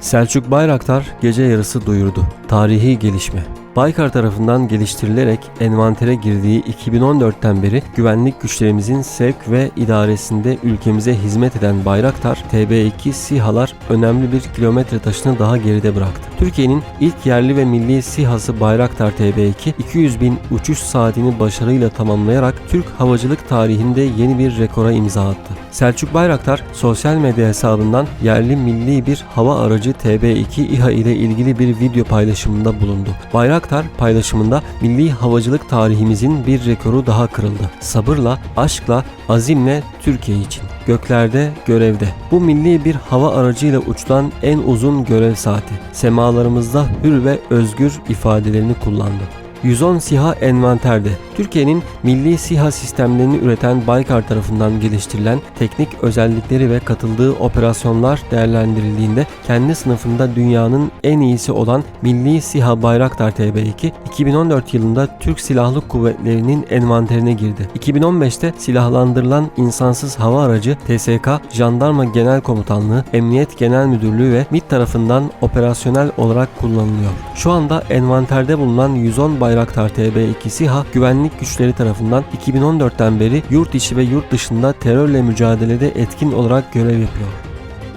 Selçuk Bayraktar gece yarısı duyurdu. Tarihi gelişme. Baykar tarafından geliştirilerek envantere girdiği 2014'ten beri güvenlik güçlerimizin sevk ve idaresinde ülkemize hizmet eden Bayraktar, TB2 SİHA'lar önemli bir kilometre taşını daha geride bıraktı. Türkiye'nin ilk yerli ve milli SİHA'sı Bayraktar TB2, 200 bin uçuş saatini başarıyla tamamlayarak Türk havacılık tarihinde yeni bir rekora imza attı. Selçuk Bayraktar sosyal medya hesabından yerli milli bir hava aracı TB2 İHA ile ilgili bir video paylaşımında bulundu. Bayraktar paylaşımında milli havacılık tarihimizin bir rekoru daha kırıldı. Sabırla, aşkla, azimle Türkiye için. Göklerde, görevde. Bu milli bir hava aracıyla uçulan en uzun görev saati. Semalarımızda hür ve özgür ifadelerini kullandı. 110 SİHA envanterde. Türkiye'nin milli SİHA sistemlerini üreten Baykar tarafından geliştirilen teknik özellikleri ve katıldığı operasyonlar değerlendirildiğinde kendi sınıfında dünyanın en iyisi olan Milli SİHA Bayraktar TB2 2014 yılında Türk Silahlı Kuvvetleri'nin envanterine girdi. 2015'te silahlandırılan insansız hava aracı TSK, Jandarma Genel Komutanlığı, Emniyet Genel Müdürlüğü ve MİT tarafından operasyonel olarak kullanılıyor. Şu anda envanterde bulunan 110 Bayraktar TB2 SİHA güvenlik güçleri tarafından 2014'ten beri yurt içi ve yurt dışında terörle mücadelede etkin olarak görev yapıyor.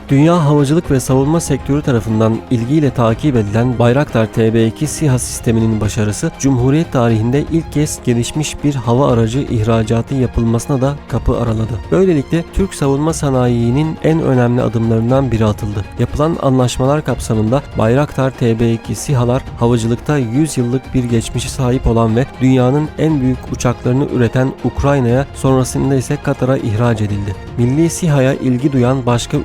Dünya havacılık ve savunma sektörü tarafından ilgiyle takip edilen Bayraktar TB2 SİHA sisteminin başarısı, Cumhuriyet tarihinde ilk kez gelişmiş bir hava aracı ihracatı yapılmasına da kapı araladı. Böylelikle Türk savunma sanayinin en önemli adımlarından biri atıldı. Yapılan anlaşmalar kapsamında Bayraktar TB2 SİHA'lar havacılıkta 100 yıllık bir geçmişe sahip olan ve dünyanın en büyük uçaklarını üreten Ukrayna'ya sonrasında ise Katar'a ihraç edildi. Milli SİHA'ya ilgi duyan başka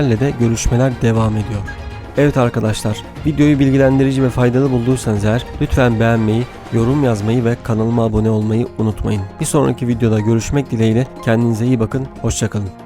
ülkelerle de görüşmeler devam ediyor. Evet arkadaşlar, videoyu bilgilendirici ve faydalı bulduysanız eğer lütfen beğenmeyi, yorum yazmayı ve kanalıma abone olmayı unutmayın. Bir sonraki videoda görüşmek dileğiyle kendinize iyi bakın, hoşçakalın.